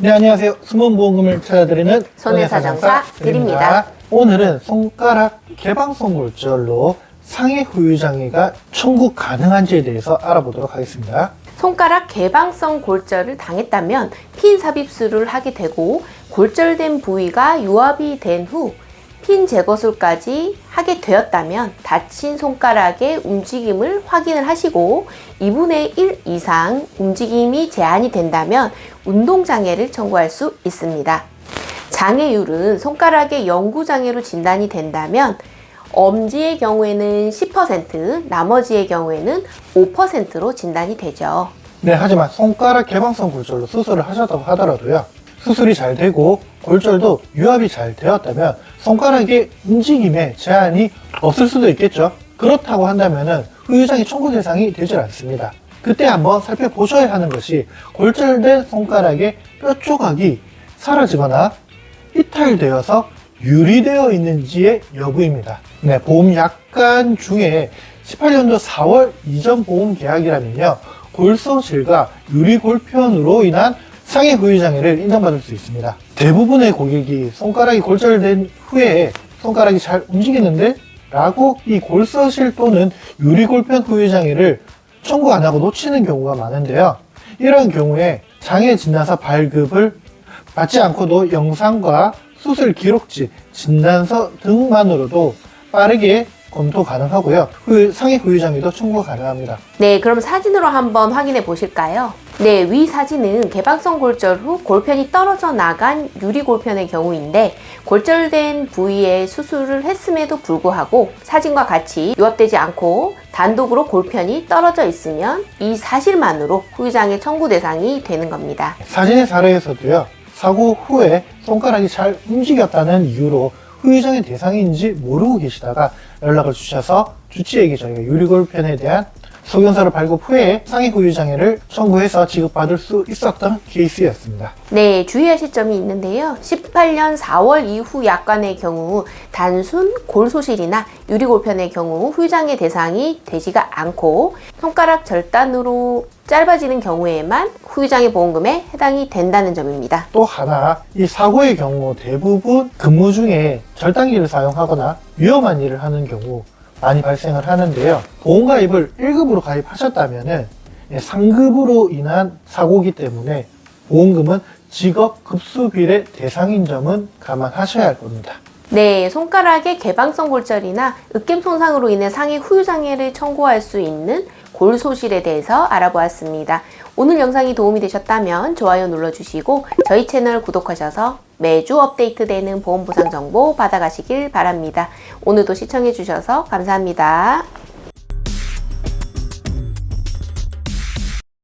네, 안녕하세요. 숨은 보험금을 찾아드리는 손해사정사 드립니다. 오늘은 손가락 개방성 골절로 상해 후유장애가 청구 가능한지에 대해서 알아보도록 하겠습니다. 손가락 개방성 골절을 당했다면 핀 삽입술을 하게 되고 골절된 부위가 유압이 된 후 핀 제거술까지 하게 되었다면 다친 손가락의 움직임을 확인을 하시고 2분의 1 이상 움직임이 제한이 된다면 운동장애를 청구할 수 있습니다. 장애율은 손가락의 영구장애로 진단이 된다면 엄지의 경우에는 10%, 나머지의 경우에는 5%로 진단이 되죠. 네, 하지만 손가락 개방성 골절로 수술을 하셨다고 하더라도요. 수술이 잘 되고 골절도 유압이 잘 되었다면 손가락의 움직임에 제한이 없을 수도 있겠죠. 그렇다고 한다면은 후유장애 청구 대상이 되질 않습니다. 그때 한번 살펴보셔야 하는 것이 골절된 손가락의 뼈 조각이 사라지거나 이탈되어서 유리되어 있는지의 여부입니다. 네, 보험 약관 중에 18년도 4월 이전 보험 계약이라면요. 골소실과 유리 골편으로 인한 상해 후유장애를 인정받을 수 있습니다. 대부분의 고객이 손가락이 골절된 후에 손가락이 잘 움직이는데 라고 이 골서실 또는 유리골편 후유 장애를 청구 안 하고 놓치는 경우가 많은데요. 이런 경우에 장애 진단서 발급을 받지 않고도 영상과 수술 기록지, 진단서 등만으로도 빠르게 검토 가능하고요. 후 상해 후유장애도 청구 가능합니다. 네, 그럼 사진으로 한번 확인해 보실까요? 네, 위 사진은 개방성 골절 후 골편이 떨어져 나간 유리 골편의 경우인데 골절된 부위에 수술을 했음에도 불구하고 사진과 같이 유압되지 않고 단독으로 골편이 떨어져 있으면 이 사실만으로 후유장애 청구 대상이 되는 겁니다. 사진의 사례에서도요, 사고 후에 손가락이 잘 움직였다는 이유로 후유장애 대상인지 모르고 계시다가 연락을 주셔서 주치에게 저희가 유리골편에 대한 소견서를 발급 후에 상해 후유 장애를 청구해서 지급받을 수 있었던 케이스였습니다. 네, 주의하실 점이 있는데요. 18년 4월 이후 약관의 경우 단순 골소실이나 유리골편의 경우 후유장애 대상이 되지가 않고 손가락 절단으로 짧아지는 경우에만 후유장애 보험금에 해당이 된다는 점입니다. 또 하나, 이 사고의 경우 대부분 근무 중에 절단기를 사용하거나 위험한 일을 하는 경우 많이 발생을 하는데요. 보험가입을 1급으로 가입하셨다면은 예, 상급으로 인한 사고기 때문에 보험금은 직업 급수비례 대상인 점은 감안하셔야 할 겁니다. 네, 손가락의 개방성 골절이나 으깸 손상으로 인해 상해 후유 장애를 청구할 수 있는 골소실에 대해서 알아보았습니다. 오늘 영상이 도움이 되셨다면 좋아요 눌러주시고 저희 채널 구독하셔서 매주 업데이트되는 보험 보상 정보 받아가시길 바랍니다. 오늘도 시청해주셔서 감사합니다.